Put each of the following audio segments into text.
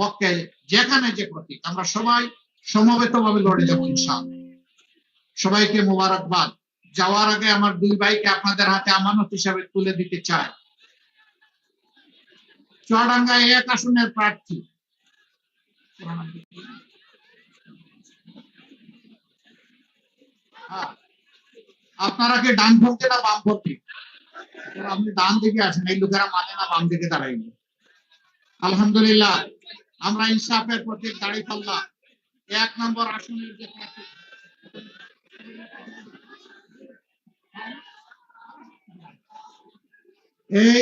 পক্ষে যেখানে যে প্রতীক, আমরা সবাই সমবেত ভাবে লড়ে যাব ইনশাআল্লাহ। সবাইকে মোবারকবাদ। যাওয়ার আগে আমার দুই ভাইকে আপনাদের হাতে আমানত হিসাবে তুলে দিতে চাই। চুয়াডাঙ্গা এক আসনের প্রার্থী। হ্যাঁ। আপনারা কি ডান পক্ষে না বাম পক্ষে আপনি ডান দিকে আছেন এই লোকেরা মানে না বাম দিকে দাঁড়াইনি আলহামদুলিল্লাহ আমরা ইনসাফের প্রতীক দাঁড়িয়ে পাল্লা এক নম্বর আসনের যে প্রার্থী। এই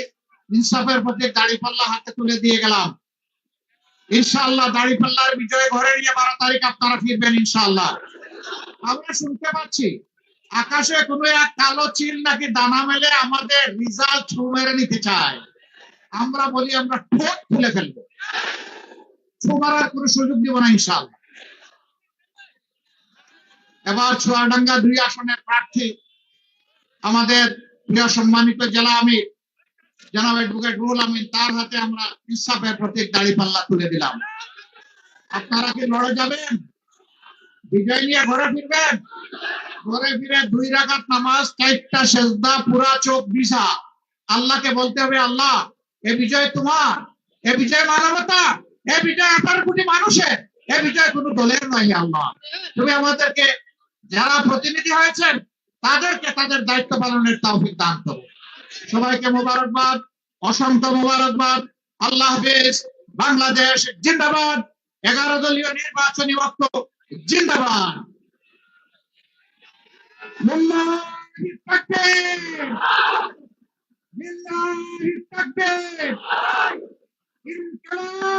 ইনসাফের প্রতীক দাঁড়িয়ে পাল্লা হাতে তুলে দিয়ে গেলাম। ইনশাআল্লাহ দাঁড়িয়ে পাল্লার বিজয় ঘরে নিয়ে বারো তারিখ আপনারা ফিরবেন ইনশাআল্লাহ। আমরা শুনতে পাচ্ছি, আকাশে কোনো এক কালো চিল নাকি দানা মেলে আমাদের রিজাল্ট ছু মেরে নিতে চায়। আমরা বলি আমরা ঠোঁট খুলে ফেলব। তার হাতে আমরা প্রতীক দাড়ি পাল্লা তুলে দিলাম। আপনারা কি লড়ে যাবেন? বিজয় নিয়ে ঘরে ফিরবেন? ঘরে ফিরে দুই রাকাত নামাজ, চারটা সেজদা, পুরা চোখ বিছা। আল্লাহকে বলতে হবে, আল্লাহ, এ বিজয় তোমার, এ বিজয় মানবতা এ বিজয় কোটি মানুষের, এ কোনো দলের নয় আল্লাহ। তুমি আমাদেরকে যারা প্রতিনিধি হয়েছেন, তাদেরকে তাদের দায়িত্ব পালনের তৌফিক দান করো। সবাইকে মোবারকবাদ, অসংখ্য মোবারকবাদ। আল্লাহ হাফেজ, বাংলাদেশ জিন্দাবাদ। এগারো দলীয় নির্বাচনী বক্ত জিন্দাবাদ। লিল্লাহি